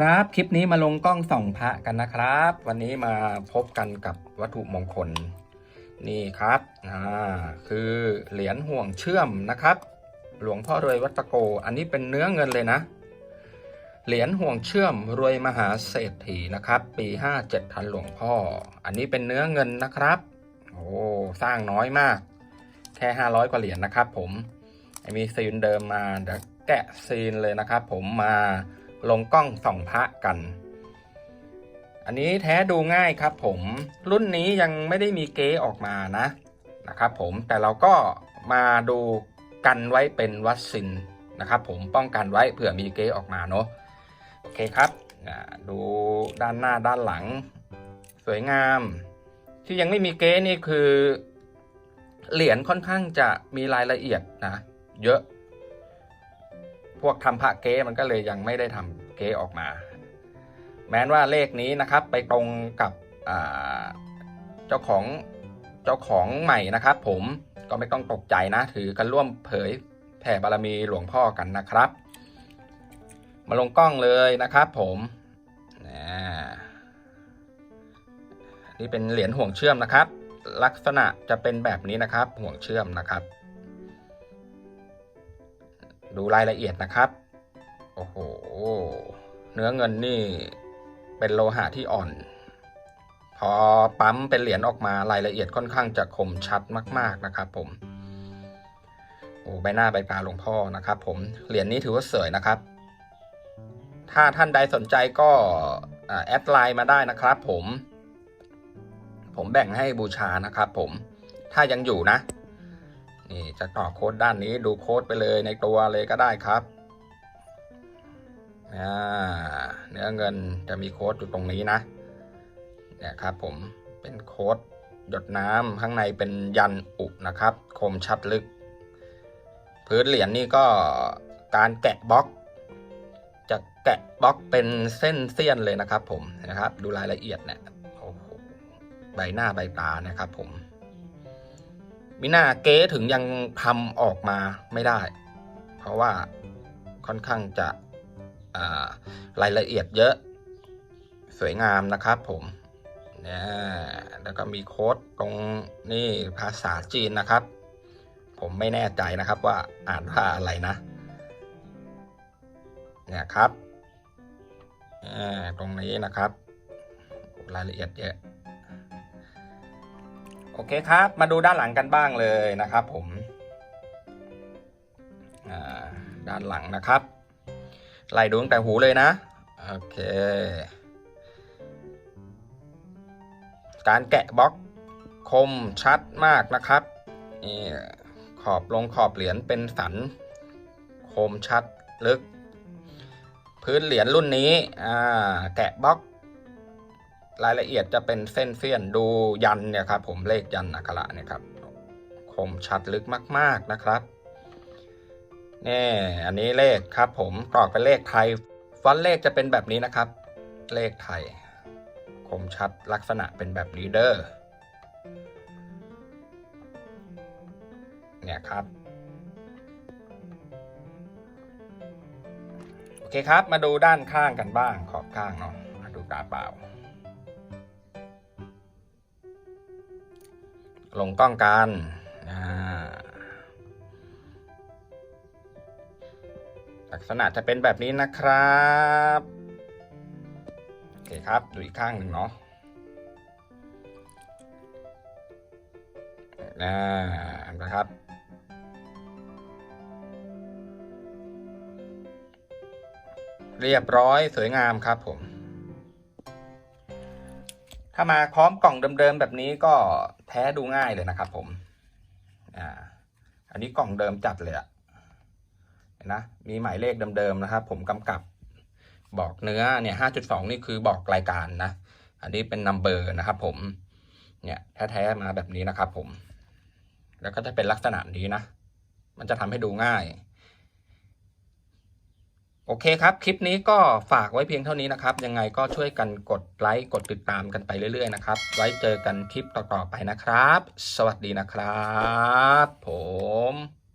ครับ คลิปนี้มาลงกล้องส่องพระกันนะครับ วันนี้มาพบกันกับวัตถุมงคล นี่ครับอ่าคือเหรียญห่วงเชื่อมนะครับ หลวงพ่อรวยวัตโก อันนี้เป็นเนื้อเงินเลยนะ เหรียญห่วงเชื่อมรวยมหาเศรษฐีนะครับ ปี57ทันหลวงพ่อ อันนี้เป็นเนื้อเงินนะครับ โอ้สร้างน้อยมาก แค่ 500 กว่าเหรียญนะครับ ผมมีซีนเดิมมาเดี๋ยวแกะซีนเลยนะครับ ผมมา ลงกล้องส่องพระกัน อันนี้แท้ดูง่ายครับผมรุ่นนี้ยังไม่ได้มีเก๊ออกมานะนะครับผมแต่เราก็มาดูกันไว้เป็นวัดซินนะครับผมป้องกันไว้เผื่อมีเก๊ออกมาเนาะโอเคครับดูด้านหน้าด้านหลัง สวยงาม ที่ยังไม่มีเก๊นี่คือ เหรียญค่อนข้างจะมีรายละเอียดนะ เยอะ พวกทำพระเก๊มันก็เลยยังไม่ได้ทำเก๊ออกมา แม้ว่าเลขนี้นะครับไปตรงกับเจ้าของเจ้าของใหม่นะครับ ผมก็ไม่ต้องตกใจนะ ถือกันร่วมเผยแผ่บารมีหลวงพ่อกันนะครับ มาลงกล้องเลยนะครับผมนี่เป็นเหรียญห่วงเชื่อมนะครับ ลักษณะจะเป็นแบบนี้นะครับห่วงเชื่อมนะครับ ดูรายละเอียดนะครับ โอ้โห เนื้อเงินนี่เป็นโลหะที่อ่อน พอปั๊มเป็นเหรียญออกมารายละเอียดค่อนข้างจะคมชัดมาก ๆนะครับผมโอ้ใบหน้าใบตาหลวงพ่อนะครับผมเหรียญนี้ถือว่าสวยนะครับ ถ้าท่านใดสนใจก็แอดไลน์มาได้นะครับผม ผมแบ่งให้บูชานะครับผมถ้ายังอยู่นะ นี่จะต่อโค้ดด้านนี้ดูโค้ดไปเลยในตัวเลยก็ได้ครับเนื้อเงินจะมีโค้ดอยู่ตรงนี้นะเนี่ยครับผมเป็นโค้ดหยดน้ำข้างในเป็นยันอุนะครับ คมชัดลึก พื้นเหรียญนี่ก็การแกะบล็อก จะแกะบล็อกเป็นเส้นเสี้ยนเลยนะครับผมนะครับ ดูรายละเอียดเนี่ยโอ้โหใบหน้าใบตานะครับผม มิน่าเก๊ถึงยังทำออกมาไม่ได้ เพราะว่าค่อนข้างจะารายละเอียดเยอะสวยงามนะครับผมเนี่ยแล้วก็มีโค้ดตรงนี่ภาษาจีนนะครับ ผมไม่แน่ใจนะครับว่าอ่านว่าอะไรนะ เนี่ยครับตรงนี้นะครับ รายละเอียดเยอะ โอเคครับ มาดูด้านหลังกันบ้างเลยนะครับ ผมด้านหลังนะครับไล่ดูตั้งแต่หูเลยนะโอเคการแกะบล็อกคมชัดมากนะครับนี่ขอบลงขอบเหรียญเป็นสัน คมชัดลึก พื้นเหรียญรุ่นนี้แกะบล็อก รายละเอียดจะเป็นเส้นเสี้ยนดูยันเนี่ยครับผมเลขยันอักขระเนี่ยครับคมชัดลึกมาก ๆนะครับนี่อันนี้เลขครับ ผมกรอกเป็นเลขไทยฟอนต์เลขจะเป็นแบบนี้นะครับ เลขไทย คมชัดลักษณะเป็นแบบนี้เด้อเนี่ยครับโอเคครับ มาดูด้านข้างกันบ้างขอบข้างเนาะมาดูตาเปล่า ลงกล้องกันลักษณะจะเป็นแบบนี้นะครับโอเคครับดูอีกข้างหนึ่งเนาะอ่านะครับเรียบร้อยสวยงามครับผม ถ้ามาพร้อมกล่องเดิมๆแบบนี้ก็ แท้ดูง่ายเลยนะครับผม อ่า อันนี้กล่องเดิมจัดเลยอะเห็นะ มีหมายเลขเดิมๆนะครับ ผมกำกับบอกเนื้อเนี่ยห้าจุดสองนี่คือบอกรายการนะ อันนี้เป็นนัมเบอร์นะครับผม เนี่ยแท้ๆมาแบบนี้นะครับผม แล้วก็จะเป็นลักษณะนี้นะ มันจะทำให้ดูง่าย โอเคครับ คลิปนี้ก็ฝากไว้เพียงเท่านี้นะครับ ยังไงก็ช่วยกันกดไลค์ กดติดตามกันไปเรื่อยๆนะครับ ไว้เจอกันคลิปต่อๆไปนะครับ สวัสดีนะครับ ผม